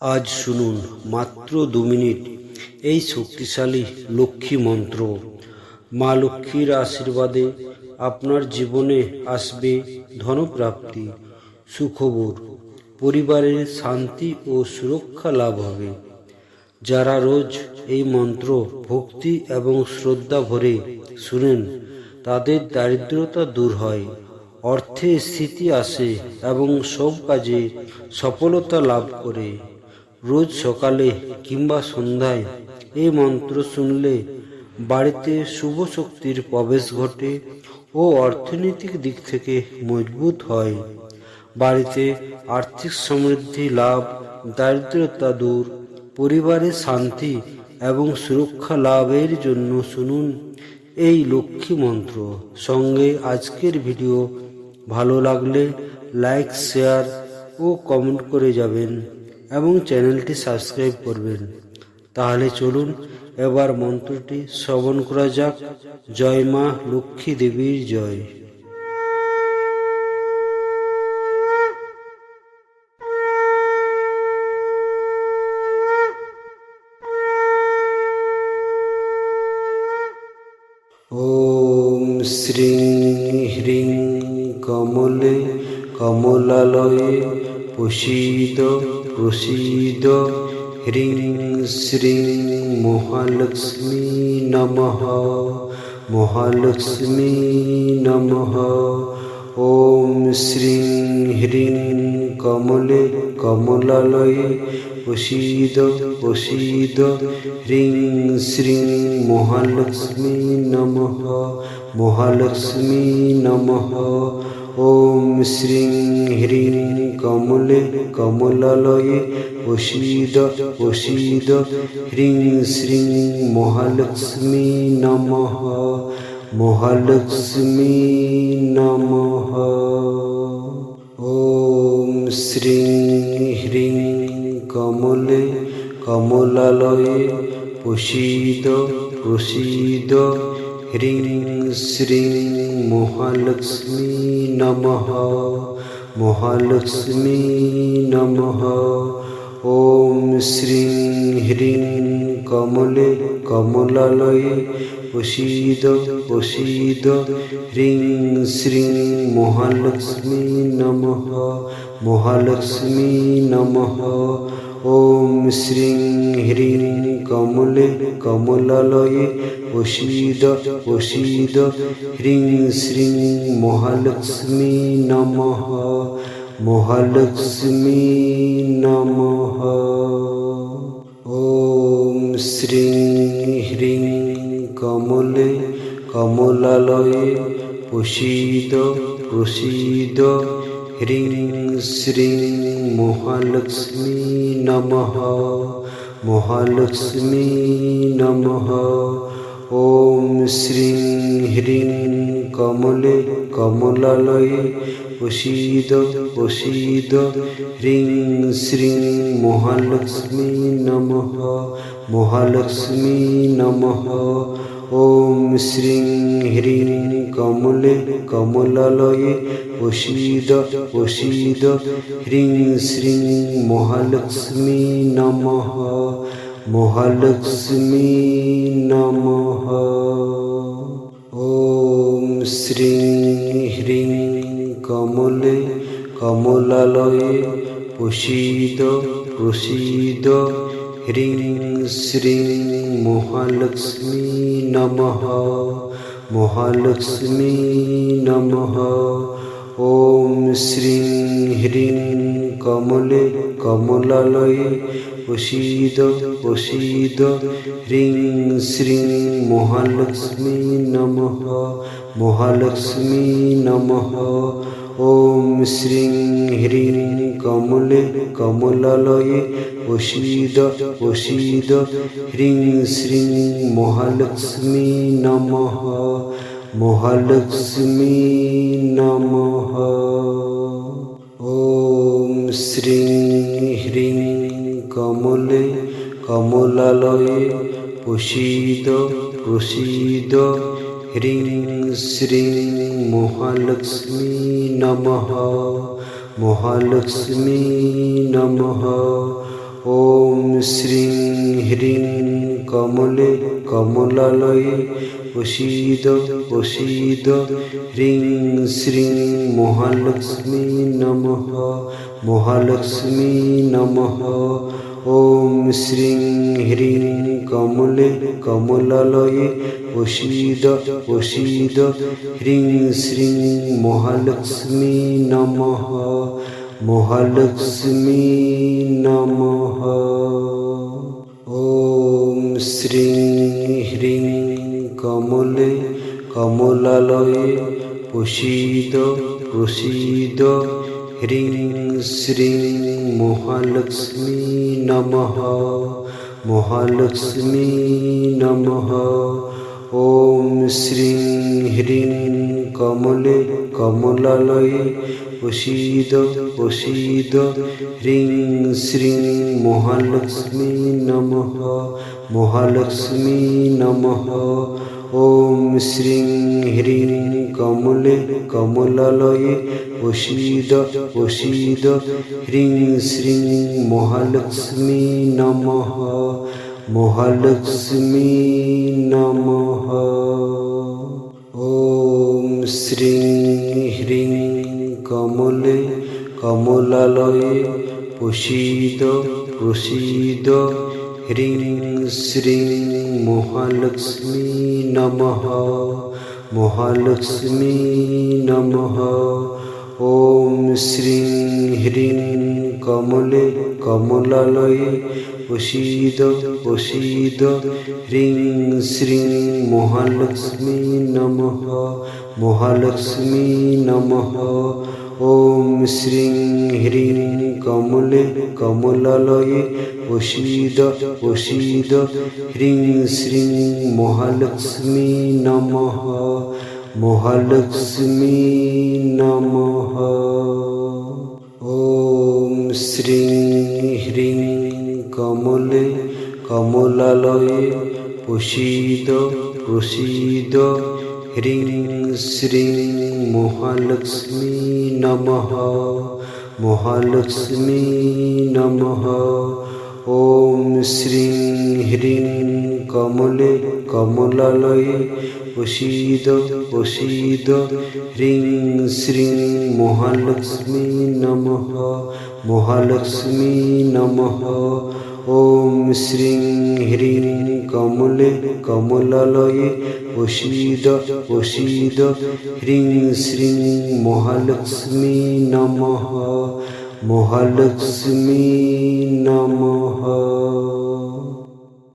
আজ শুনুন মাত্র দু মিনিট এই শক্তিশালী লক্ষ্মী মন্ত্র। মা লক্ষ্মীর আশীর্বাদে আপনার জীবনে আসবে ধনপ্রাপ্তি, সুখবর পরিবারের শান্তি ও সুরক্ষা লাভ হবে। যারা রোজ এই মন্ত্র ভক্তি এবং শ্রদ্ধা ভরে শুনেন, তাদের দারিদ্রতা দূর হয়, অর্থে স্থিতি আসে এবং সব কাজে সফলতা লাভ করে। রোজ সকালে কিংবা সন্ধ্যায় এই মন্ত্র শুনলে বাড়িতে শুভ শক্তির প্রবেশ ঘটে ও অর্থনৈতিক দিক থেকে মজবুত হয়। বাড়িতে আর্থিক সমৃদ্ধি লাভ, দারিদ্রতা দূর পরিবারের শান্তি এবং সুরক্ষা লাভের জন্য শুনুন এই লক্ষ্মী মন্ত্র। সঙ্গে আজকের ভিডিও। ভালো লাগলে লাইক, শেয়ার ও কমেন্ট করে যাবেন। এবং চ্যানেলটি সাবস্ক্রাইব করবেন। তাহলে চলুন, এবার মন্ত্রটি শ্রবণ করা যাক। জয় মা লক্ষ্মী দেবীর জয়। ওম শ্রীং হ্রিং কমলে কমলালয়ে পোষিত প্রসীদ হ্রিং শ্রীং মহালক্ষ্মী নমঃ মহালক্ষ্মী নমঃ। ওম শ্রীং হ্রিং কমলে কমলালয়ে প্রসীদ প্রসীদ হ্রিং শ্রীং মহালক্ষ্মী নমঃ মহালক্ষ্মী নমঃ। ওম শ্রীং হ্রিং কমলে কমলালয়ে প্রসীদ প্রসীদ হ্রিং শ্রীং মহালক্ষ্মী নমঃ মহালক্ষ্মী নমঃ। ওম শ্রীং হ্রিং কমলে কমলালয়ে প্রসীদ প্রসীদ হ্রিং শ্রীং মহালক্ষ্মী নমঃ মহালক্ষ্মী নমঃ ওম শ্রীং হ্রিং কমলে কমলালয়ে প্রসীদ প্রসীদ হ্রিং শ্রীং মহালক্ষ্মী নমঃ মহালক্ষ্মী নমঃ ওম শ্রীং হ্রিং কমলে কমলালয়ে প্রসীদ প্রসীদ হ্রিং শ্রীং মহালক্ষ্মী নমঃ মহালক্ষ্মী নমঃ। ওম শ্রীং হ্রিং কমলে কমলালয়ে প্রসীদ প্রসীদ হ্রিং শ্রীং মহালক্ষ্মী নম মহালক্ষ্মী নম ওম শ্রীং হ্রিং কমলে কমলালয়ে প্রসীদ প্রসীদ হ্রিং শ্রীং মহালক্ষ্মী নমঃ মহালক্ষ্মী নমঃ। ওম শ্রীং হ্রিং কমলে কমলালয়ে প্রসীদ প্রসীদ হ্রিং শ্রীং মহালক্ষ্মী নমঃ মহালক্ষ্মী নমঃ। ওম শ্রীং হ্রিং কমলে কমলালয়ে প্রসীদ প্রসীদ হ্রিং শ্রীং মহালক্ষ্মী নমঃ মহালক্ষ্মী নমঃ। ওম শ্রীং হ্রিং কমলে কমলালয়ে প্রসীদ প্রসীদ হ্রিং শ্রীং মহালক্ষ্মী নমঃ মহালক্ষ্মী নমঃ। ওম শ্রীং হ্রিং কমলে কমলালয়ে প্রসীদ প্রসীদ হ্রিং শ্রীং মহালক্ষ্মী নমঃ মহালক্ষ্মী নমঃ। শ্রীং হ্রিং কমলে কমলালয়ে প্রসীদ প্রসীদ ह्रीं श्रीं महालक्ष्मी नमः महालक्ष्मी नमः ॐ श्रीं ह्रीं कमले कमलालये उषीद उषीद ह्रीं श्रीं महालक्ष्मी नमः महालक्ष्मी नमः ॐ श्रीं ह्रीं कमले कमलालये प्रसीद प्रसीद ह्रीं श्रीं महालक्ष्मी नमः महालक्ष्मी नमः ॐ श्रीं ह्रीं कमले कमलालये হ্রিং শ্রীং মহালক্ষ্মী নম মহালক্ষ্মী নম ওম শ্রীং হ্রিং কমলে কমলালয়ে অসীদ অসীদ হ্রিং শ্রীং মহালক্ষ্মী নম মহালক্ষ্মী নম ॐ श्रीं ह्रीं कमले कमलालये प्रसीद प्रसीद ह्रीं श्रीं महालक्ष्मी नमः महालक्ष्मी नमः ॐ श्रीं ह्रीं कमले कमलालये प्रसीद प्रसीद হ্রিং শ্রীং মহালক্ষ্মী নম মহালক্ষ্মী নম ওম শ্রীং হ্রিং কমলে কমলালয়ে অসীদ অসীদ হ্রিং শ্রীং মহালক্ষ্মী নম মহালক্ষ্মী নম ॐ श्रीं ह्रीं कमले कमलालये प्रसीद प्रसीद ह्रीं श्रीं महालक्ष्मी नमः महालक्ष्मी नमः ॐ श्रीं ह्रीं कमले कमलालये प्रसीद प्रसीद ह्रीं श्रीं महालक्ष्मी नमः महालक्ष्मी नमः ॐ श्रीं ह्रीं कमले कमलालये प्रसीद प्रसीद ह्रीं श्रीं महालक्ष्मी नमः महालक्ष्मी नमः ॐ श्रीं ह्रीं कमले कमलालये प्रसीद प्रसीद ह्रीं श्रीं महालक्ष्मी नमः महालक्ष्मी नमः